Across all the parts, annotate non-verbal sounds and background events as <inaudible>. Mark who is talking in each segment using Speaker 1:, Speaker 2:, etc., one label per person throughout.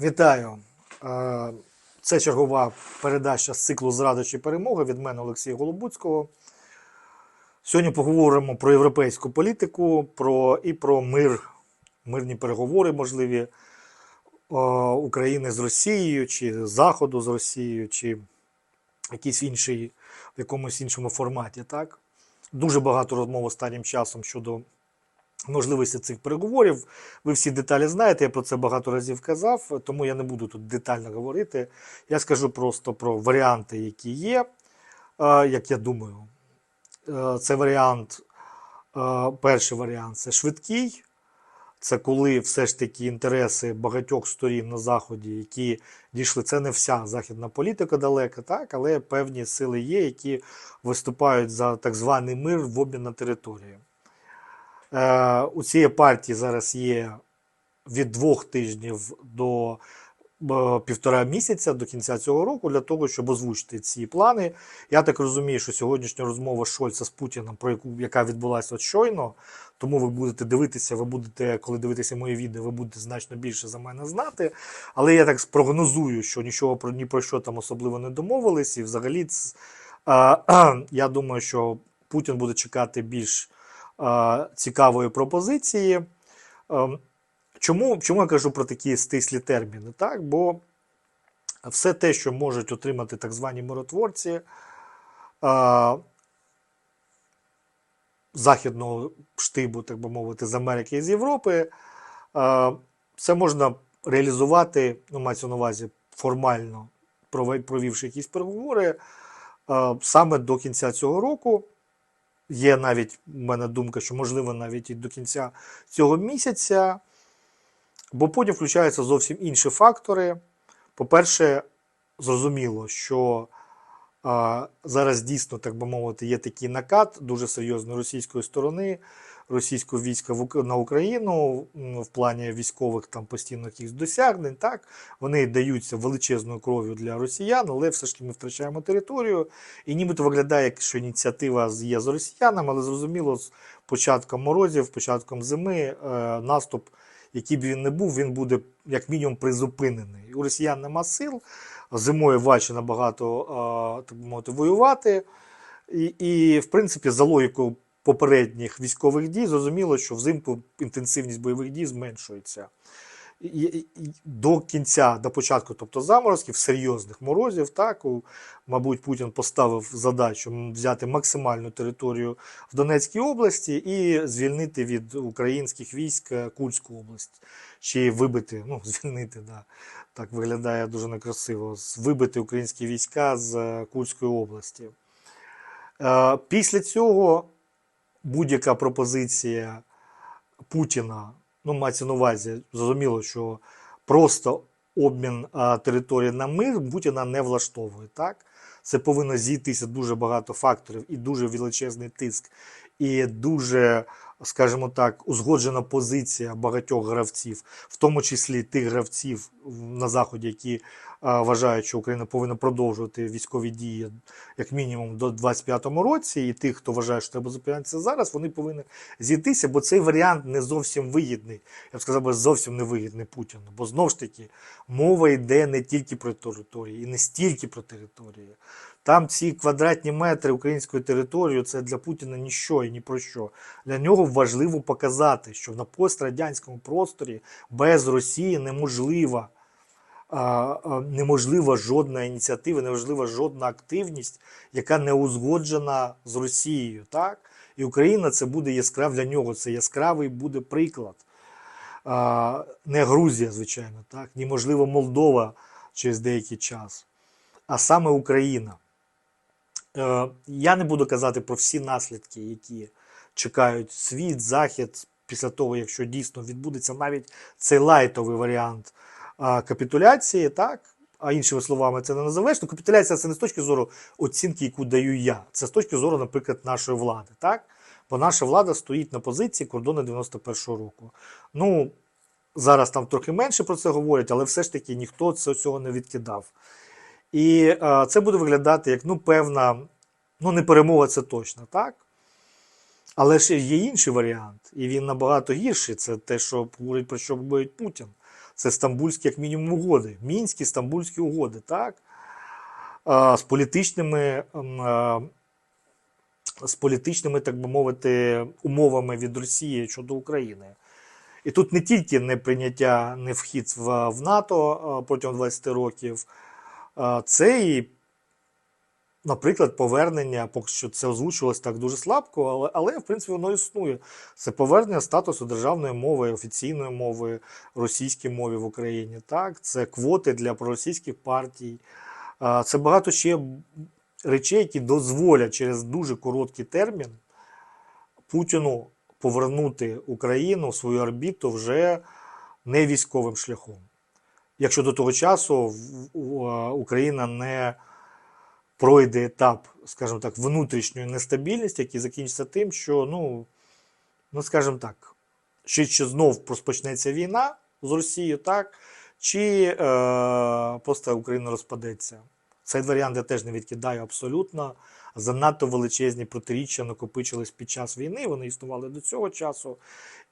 Speaker 1: Вітаю. Е, Це чергова передача з циклу Зрада чи перемога від мене Олексія Голобуцького. Сьогодні поговоримо про європейську політику про, і про мир, мирні переговори можливі е, України з Росією, чи Заходу з Росією, чи якийсь інший, в якомусь іншому форматі. Так? Дуже багато розмов останнім часом щодо можливості цих переговорів. Ви всі деталі знаєте, я про це багато разів казав, тому я не буду тут детально говорити. Я скажу просто про варіанти, які є, е, як я думаю. Е, Це варіант, е, перший варіант це швидкий. Це коли все ж таки інтереси багатьох сторін на Заході, які дійшли, це не вся західна політика далека, так, але певні сили є, які виступають за так званий мир в обмін на території. Е, у цієї партії зараз є від двох тижнів до е, півтора місяця до кінця цього року для того, щоб озвучити ці плани. Я так розумію, що сьогоднішня розмова Шольца з Путіним, про яку яка відбулася от щойно, тому ви будете дивитися, ви будете, коли дивитеся мої відео, ви будете значно більше за мене знати. Але я так спрогнозую, що нічого про ні про що там особливо не домовились, і взагалі ц- е, <clears throat> я думаю, що Путін буде чекати більш цікавої пропозиції. Ем, Чому, чому я кажу про такі стислі терміни? Так? Бо все те, що можуть отримати так звані миротворці е, західного штибу, так би мовити, з Америки і з Європи, е, це можна реалізувати, ну, мається на увазі формально провівши якісь переговори е, саме до кінця цього року. Є навіть в мене думка, що можливо навіть і до кінця цього місяця, бо потім включаються зовсім інші фактори. По-перше, зрозуміло, що зараз дійсно, так би мовити, є такий накат дуже серйозний російської сторони, російського війська на Україну в плані військових там постійно якихось досягнень. Так вони даються величезною кров'ю для росіян, але все ж таки ми втрачаємо територію. І нібито виглядає, що ініціатива є з росіянами, але зрозуміло, з початком морозів, початком зими е, наступ, який б він не був, він буде як мінімум призупинений. У росіян нема сил, зимою важче набагато так би мовити, воювати. І, і, в принципі, за логікою попередніх військових дій, зрозуміло, що взимку інтенсивність бойових дій зменшується. І, і, і до кінця, до початку, тобто заморозків, серйозних морозів, так, у, мабуть, Путін поставив задачу взяти максимальну територію в Донецькій області і звільнити від українських військ е, Курську область. Чи вибити, ну, <laughs> звільнити, да, так виглядає дуже некрасиво, вибити українські війська з е, Курської області. Е, Після цього будь-яка пропозиція Путіна, ну, мається на увазі, зрозуміло, що просто обмін території на мир Путіна не влаштовує. Так? Це повинно зійтися дуже багато факторів і дуже величезний тиск, і дуже, скажімо так, узгоджена позиція багатьох гравців, в тому числі тих гравців на Заході, які вважають, що Україна повинна продовжувати військові дії як мінімум до 25-му році, і тих, хто вважає, що треба зупинятися зараз, вони повинні зійтися, бо цей варіант не зовсім вигідний. Я б сказав, зовсім не вигідний Путіну. Бо знову ж таки мова йде не тільки про території, і не стільки про території. Там ці квадратні метри української території це для Путіна ніщо і ні про що. Для нього важливо показати, що на пострадянському просторі без Росії неможлива. Неможлива жодна ініціатива, неможлива жодна активність, яка не узгоджена з Росією. Так? І Україна це буде яскрав для нього. Це яскравий буде приклад. Не Грузія, звичайно, так, ні, можливо, Молдова через деякий час, а саме Україна. Е, я не буду казати про всі наслідки, які чекають світ, захід після того, якщо дійсно відбудеться навіть цей лайтовий варіант капітуляції, так. А іншими словами, це не називаєш. Ну, капітуляція це не з точки зору оцінки, яку даю я. Це з точки зору, наприклад, нашої влади. Так? Бо наша влада стоїть на позиції кордону 91-го року. Ну, зараз там трохи менше про це говорять, але все ж таки ніхто цього не відкидав. І е, це буде виглядати як ну, певна, ну не перемога, це точно, так? Але ж є інший варіант, і він набагато гірший. Це те, що говорить про що говорить Путін. це стамбульські, як мінімум, угоди, мінські стамбульські угоди, так? А, з політичними. м, з політичними, так би мовити, умовами від Росії щодо України. І тут не тільки не прийняття, не вхід в, НАТО протягом 20 років, це і, наприклад, повернення, поки що це озвучувалось так дуже слабко, але, але в принципі воно існує. Це повернення статусу державної мови, офіційної мови російській мові в Україні. Так, це квоти для проросійських партій. Це багато ще речей, які дозволять через дуже короткий термін Путіну повернути Україну в свою орбіту вже не військовим шляхом. Якщо до того часу а, Україна не пройде етап, скажімо так, внутрішньої нестабільності, який закінчиться тим, що, ну, ну скажімо так, чи, чи знов розпочнеться війна з Росією, так, чи е, просто Україна розпадеться. Цей варіант я теж не відкидаю абсолютно. Занадто величезні протиріччя накопичились під час війни, вони існували до цього часу.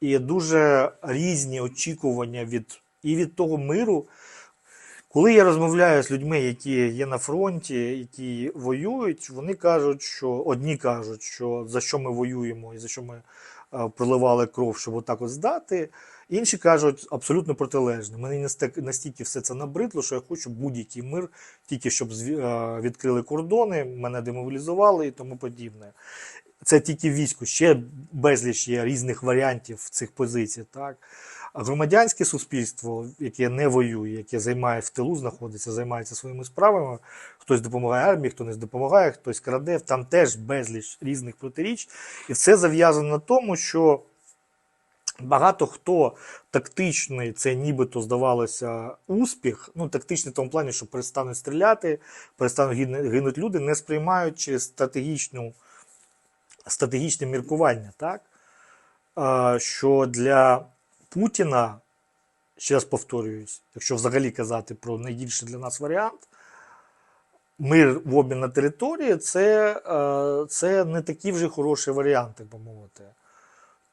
Speaker 1: І дуже різні очікування від, і від того миру. Коли я розмовляю з людьми, які є на фронті, які воюють, вони кажуть, що одні кажуть, що за що ми воюємо і за що ми е, проливали кров, щоб отак от здати. Інші кажуть абсолютно протилежне. Мені настільки- все це набридло, що я хочу будь-який мир, тільки щоб е, відкрили кордони, мене демобілізували і тому подібне. Це тільки військо, ще безліч є різних варіантів цих позицій. Так? Громадянське суспільство, яке не воює, яке займає в тилу, знаходиться, займається своїми справами. Хтось допомагає армії, хто не допомагає, хтось краде. Там теж безліч різних протиріч. І все зав'язано на тому, що багато хто тактичний, це нібито здавалося успіх. Ну, тактичний в тому плані, що перестануть стріляти, перестануть гинуть люди, не сприймають через стратегічну, стратегічне міркування, так? Що для Путіна, ще раз повторююсь, якщо взагалі казати про найгірший для нас варіант, мир в обмін на території це, е, це не такий вже хороший варіант, так би мовити.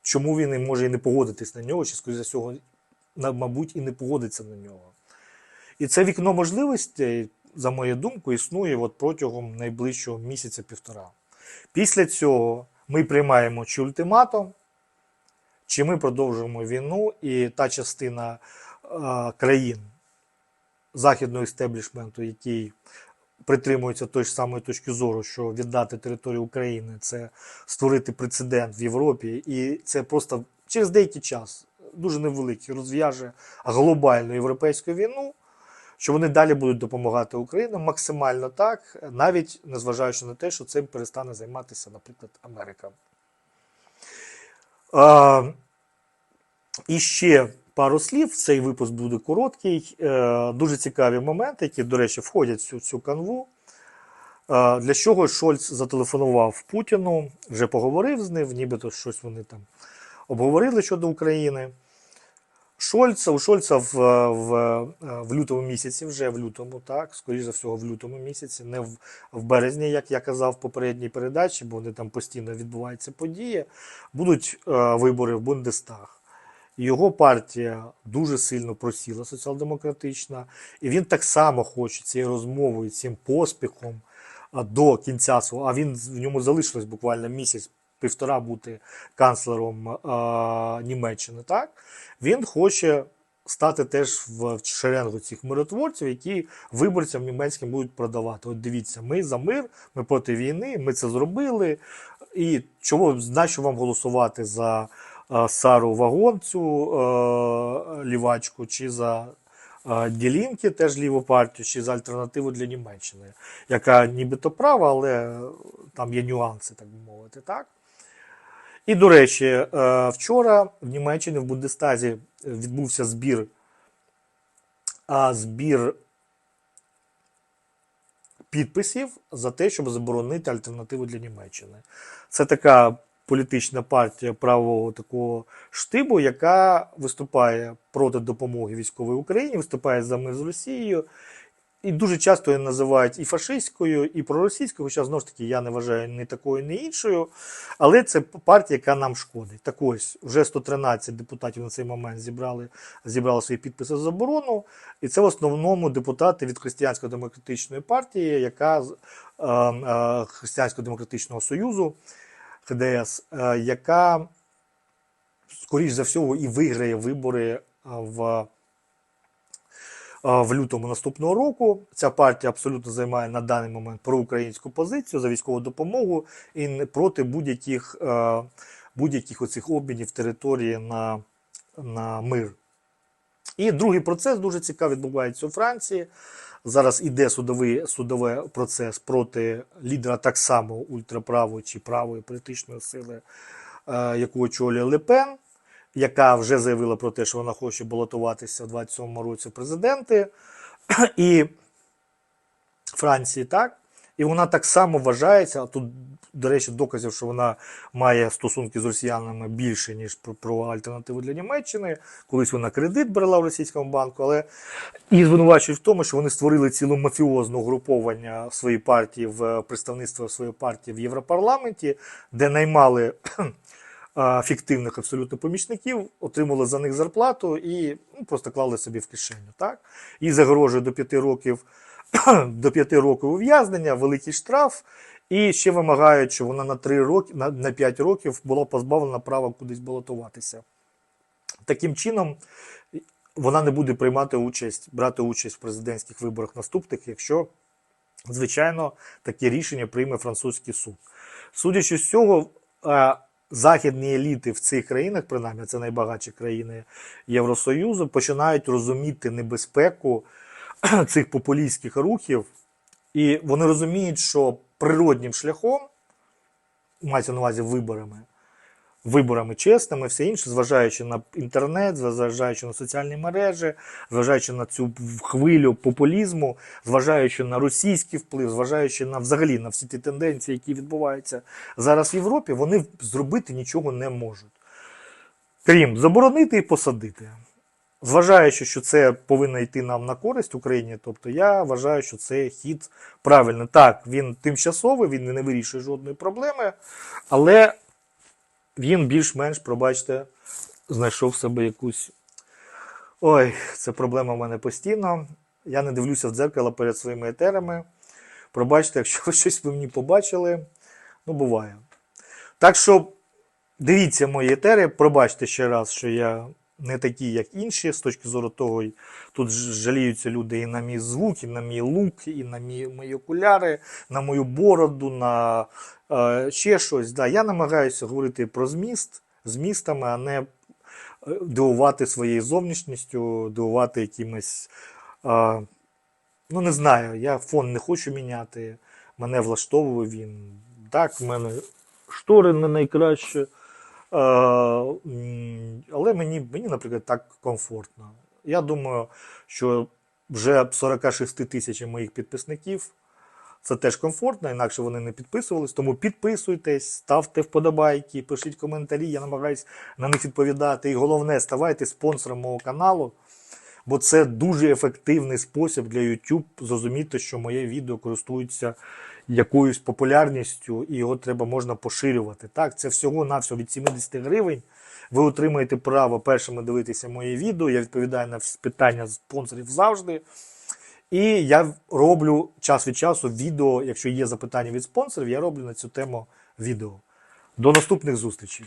Speaker 1: Чому він і може і не погодитись на нього, чи, скоріше за всього, мабуть, і не погодиться на нього. І це вікно можливостей, за мою думку, існує от протягом найближчого місяця-півтора. Після цього ми приймаємо чи ультиматум, чи ми продовжуємо війну, і та частина е, країн західного істеблішменту, який притримується тої ж самої точки зору, що віддати територію України це створити прецедент в Європі, і це просто через деякий час, дуже невеликий, розв'яже глобальну європейську війну. Що вони далі будуть допомагати Україні максимально так, навіть незважаючи на те, що цим перестане займатися, наприклад, Америка. І ще пару слів. Цей випуск буде короткий. Е, дуже цікаві моменти, які, до речі, входять в цю, цю канву. Для чого Шольц зателефонував Путіну, вже поговорив з ним, нібито щось вони там обговорили щодо України. Шольца, у Шольца в, в, в лютому місяці, вже в лютому, так, скоріше за всього, в лютому місяці, не в, в березні, як я казав в попередній передачі, бо вони там постійно відбуваються події, будуть е, вибори в Бундестаг. Його партія дуже сильно просіла соціал-демократична, і він так само хоче цією розмовою, цим поспіхом до кінця свого, а він в ньому залишилось буквально місяць, півтора бути канцлером а, Німеччини. Так він хоче стати теж в шеренгу цих миротворців, які виборцям німецьким будуть продавати. От дивіться, ми за мир, ми проти війни, ми це зробили. І чого на вам голосувати за е, Сару Вагон, цю е, лівачку, чи за е, Ділінки, теж ліву партію, чи за альтернативу для Німеччини, яка нібито права, але там є нюанси, так би мовити. так? І, до речі, е, вчора в Німеччині в Бундестазі відбувся збір, а, збір підписів за те, щоб заборонити альтернативу для Німеччини. Це така політична партія правого такого штибу, яка виступає проти допомоги військовій Україні, виступає за мир з Росією. І дуже часто її називають і фашистською, і проросійською, хоча знову ж таки я не вважаю ні такою, ні іншою. Але це партія, яка нам шкодить. Так ось, вже 113 депутатів на цей момент зібрали, зібрали свої підписи за заборону. І це в основному депутати від Християнсько-демократичної партії, яка е, е, Християнсько-демократичного союзу ХДС, е, яка, скоріш за всього, і виграє вибори е, в в лютому наступного року. Ця партія абсолютно займає на даний момент проукраїнську позицію за військову допомогу і не проти будь-яких е, будь-яких оцих обмінів території на, на мир. І другий процес дуже цікавий відбувається у Франції. Зараз іде судовий судовий процес проти лідера так само ультраправої чи правої політичної сили, е, яку очолює Лепен, яка вже заявила про те, що вона хоче балотуватися в 27-му році в президенти. <clears throat> І Франції, так? І вона так само вважається. а Тут, до речі, доказів, що вона має стосунки з росіянами більше, ніж про, про альтернативу для Німеччини. Колись вона кредит брала в російському банку, але її звинувачують в тому, що вони створили цілу мафіозну угруповання своєї партії в представництво своєї партії в Європарламенті, де наймали фіктивних абсолютно помічників, отримали за них зарплату і ну, просто клали собі в кишеню. Так? І загрожує до п'яти років <clears throat> до п'яти років ув'язнення, великий штраф, і ще вимагають, щоб вона на 3 роки, на, на 5 років була позбавлена права кудись балотуватися. Таким чином, вона не буде приймати участь, брати участь в президентських виборах наступних, якщо, звичайно, таке рішення прийме французький суд. Судячи з цього, е, західні еліти в цих країнах, принаймні це найбагатші країни Євросоюзу, починають розуміти небезпеку <clears throat> цих популістських рухів, і вони розуміють, що природнім шляхом, мається на увазі виборами, виборами чесними, все інше, зважаючи на інтернет, зважаючи на соціальні мережі, зважаючи на цю хвилю популізму, зважаючи на російський вплив, зважаючи на взагалі на всі ті тенденції, які відбуваються зараз в Європі, вони зробити нічого не можуть. Крім заборонити і посадити. Зважаючи, що це повинно йти нам на користь Україні, тобто я вважаю, що це хід правильний. Так, він тимчасовий, він не вирішує жодної проблеми, але він більш-менш, пробачте, знайшов себе якусь. Ой, це проблема в мене постійно. Я не дивлюся в дзеркало перед своїми етерами. Пробачте, якщо ви щось ви мені побачили, ну буває. Так що дивіться мої етери, пробачте ще раз, що я не такі, як інші, з точки зору того, тут жаліються люди і на мій звук, і на мій лук, і на мій, мої окуляри, на мою бороду, на е, ще щось. Да, я намагаюся говорити про зміст, змістами, а не е, дивувати своєю зовнішністю, дивувати якимось. Е, ну, не знаю, я фон не хочу міняти, мене влаштовує він. Так, в мене штори не найкраще. Е, але мені, мені, наприклад, так комфортно. Я думаю, що вже 46 тисяч моїх підписників це теж комфортно, інакше вони не підписувались. Тому підписуйтесь, ставте вподобайки, пишіть коментарі, я намагаюся на них відповідати. І головне, ставайте спонсором мого каналу, бо це дуже ефективний спосіб для YouTube зрозуміти, що моє відео користується якоюсь популярністю, і його треба можна поширювати. Так, це всього навсього від 70 гривень. Ви отримаєте право першими дивитися моє відео. Я відповідаю на питання спонсорів завжди. І я роблю час від часу відео. Якщо є запитання від спонсорів, я роблю на цю тему відео. До наступних зустрічей.